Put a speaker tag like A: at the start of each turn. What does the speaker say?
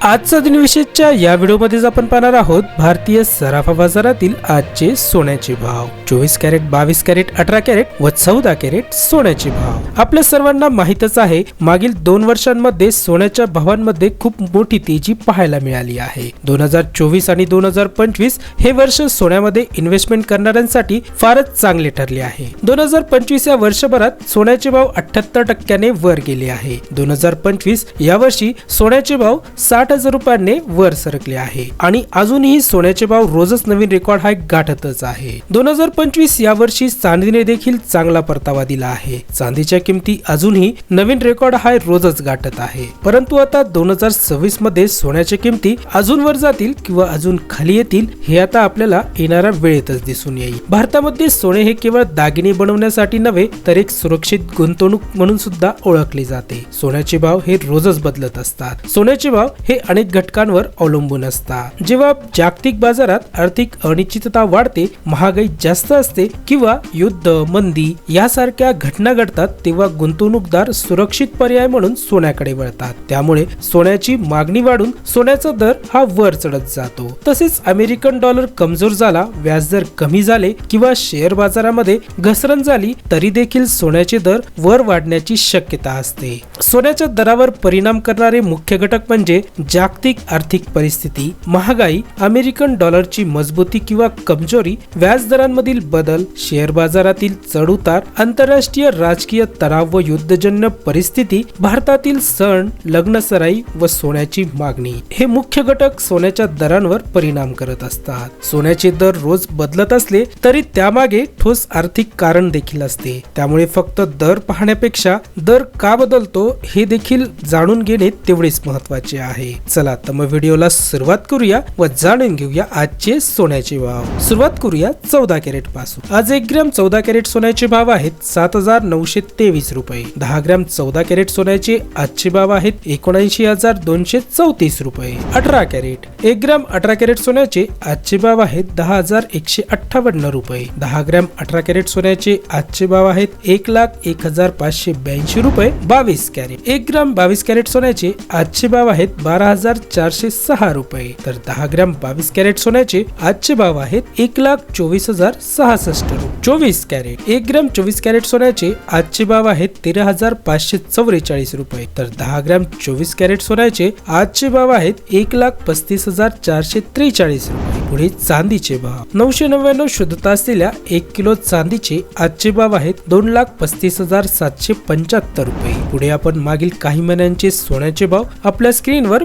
A: आजचा दिनविशेषच्या या व्हिडिओमध्ये आपण पाहणार आहोत भारतीय सराफा बाजारातील आजचे सोन्याचे भाव. चोवीस कॅरेट बावीस कॅरेट अठरा कॅरेट व चौदा कॅरेट सोन्याचे भाव. आपल्या सर्वांना माहीतच आहे मागील दोन वर्षांमध्ये सोन्याच्या भावांमध्ये खूप मोठी तेजी पाहायला मिळाली आहे. दोन हजार चोवीस आणि दोन हजार पंचवीस हे वर्ष सोन्यामध्ये इन्व्हेस्टमेंट करणाऱ्यांसाठी फारच चांगले ठरले आहे. दोन हजार पंचवीस या वर्षभरात सोन्याचे भाव अठ्याहत्तर टक्क्याने वर गेले आहे. दोन हजार पंचवीस या वर्षी सोन्याचे भाव साठ हजार रुपयांनी वर सरकले आहे. आणि अजूनही सोन्याचे भाव रोजच नवीन रेकॉर्ड हाय गाठतच आहे. दोन हजार पंचवीस या वर्षी चांदीने देखील चांगला परतावा दिला आहे. चांदीच्या किमती अजूनही नवीन रेकॉर्ड हाय रोजच गाठत आहे. परंतु आता दोन हजार सव्वीसमध्ये सोन्याच्या किमती अजून वर जातील किंवा अजून खाली येतील हे आता आपल्याला येणाऱ्या वेळेतच दिसून येईल. भारतामध्ये सोने हे केवळ दागिने बनवण्यासाठी नव्हे तर एक सुरक्षित गुंतवणूक म्हणून सुद्धा ओळखले जाते. सोन्याचे भाव हे रोजच बदलत असतात. सोन्याचे भाव हे अनेक घटकांवर अवलंबून असतात जेव्हा जागतिक बाजारात आर्थिक अनिश्चितता वाढते महागाई जास्त असते किंवा युद्ध मंदी यासारख्या घटना घडतात तेव्हा गुंतवणूकदार सुरक्षित पर्याय म्हणून सोन्याकडे वळतात. त्यामुळे सोन्याची मागणी वाढून सोन्याचा दर हा वर चढत जातो. तसेच अमेरिकन डॉलर कमजोर झाला व्याजदर कमी झाले किंवा शेअर बाजारामध्ये घसरण झाली तरी देखील सोन्याचे दर वर वाढण्याची शक्यता असते. सोन्याच्या दरावर परिणाम करणारे मुख्य घटक म्हणजे जागतिक आर्थिक परिस्थिती महागाई अमेरिकन डॉलरची मजबूती किंवा कमजोरी व्याजदरांमधील बदल शेअर बाजारातील चढउतार आंतरराष्ट्रीय राजकीय तणाव व युद्धजन्य परिस्थिती भारतातील सण लग्न सराई व सोन्याची मागणी हे मुख्य घटक सोन्याच्या दरांवर परिणाम करत असतात. सोन्याचे दर रोज बदलत असले तरी त्यामागे ठोस आर्थिक कारण देखील असते. त्यामुळे फक्त दर पाहण्यापेक्षा दर का बदलतो हे देखील जाणून घेणे तेवढेच महत्त्वाचे आहे. चला तर मग व्हिडिओला सुरुवात करूया व जाणून घेऊया आजचे सोन्याचे भाव. सुरुवात करूया चौदा कॅरेटपासून. आज एक ग्रॅम चौदा कॅरेट सोन्याचे भाव आहेत सात हजार नऊशे तेवीस रुपये. दहा ग्रॅम चौदा कॅरेट सोन्याचे आजचे भाव आहेत एकोणऐंशी हजार दोनशे चौतीस रुपये. अठरा कॅरेट. एक ग्रॅम अठरा कॅरेट सोन्याचे आजचे भाव आहेत दहा हजार एकशे अठ्ठावन्न रुपये. दहा ग्रॅम अठरा कॅरेट सोन्याचे आजचे भाव आहेत एक लाख एक हजार पाचशे ब्याऐंशी रुपये. बावीस कॅरेट. एक ग्रॅम बावीस कॅरेट सोन्याचे आजचे भाव आहेत बारा हजार चारशे सहा रुपये. तर दहा ग्रॅम बावीस कॅरेट सोन्याचे आजचे भाव आहेत एक लाख चोवीस हजार सहासष्ट रुपये चोवीस कॅरेट. एक ग्रॅम चोवीस कॅरेट सोन्याचे आजचे भाव आहेत तेरा हजार पाचशे चौवेचाळीस रुपये. तर दहा ग्रॅम चोवीस कॅरेट सोन्याचे आजचे भाव आहेत एक लाख पस्तीस हजार चारशे त्रेचाळीस रुपये. पुढे चांदीचे भाव. नऊशे नव्याण्णव शुद्धता असलेल्या एक किलो चांदीचे आजचे भाव आहेत दोन लाख पस्तीस हजार सातशे पंच्याहत्तर रुपये. पुढे आपण मागील काही महिन्यांचे सोन्याचे भाव आपल्या स्क्रीनवर